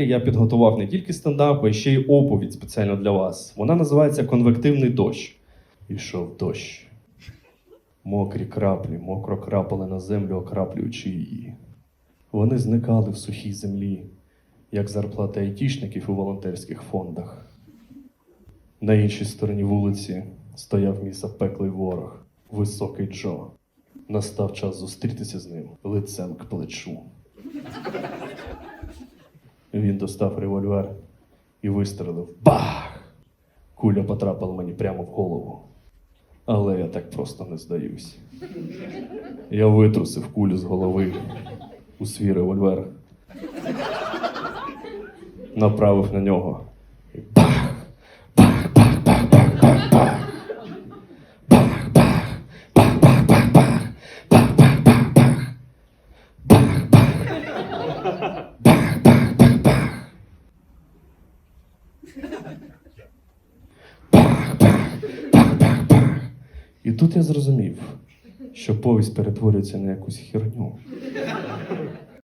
Я підготував не тільки стендап, а ще й оповідь спеціально для вас. Вона називається Конвективний дощ. Ішов дощ. Мокрі краплі, мокро крапали на землю, окраплюючи її. Вони зникали в сухій землі, як зарплати айтішників у волонтерських фондах. На іншій стороні вулиці стояв мій запеклий ворог, високий Джо. Настав час зустрітися з ним лицем к плечу. Він достав револьвер і вистрелив. Бах! Куля потрапила мені прямо в голову. Але я так просто не здаюсь. Я витрусив кулю з голови у свій револьвер, направив на нього. І бах! Бах, бах, бах, бах, бах, бах! Бах, бах, бах, бах, бах, бах! Бах, бах, бах, бах! Бах, бах! Бах, бах, бах, бах! Бах, бах, бах, бах, бах! І тут я зрозумів, що повість перетворюється на якусь херню.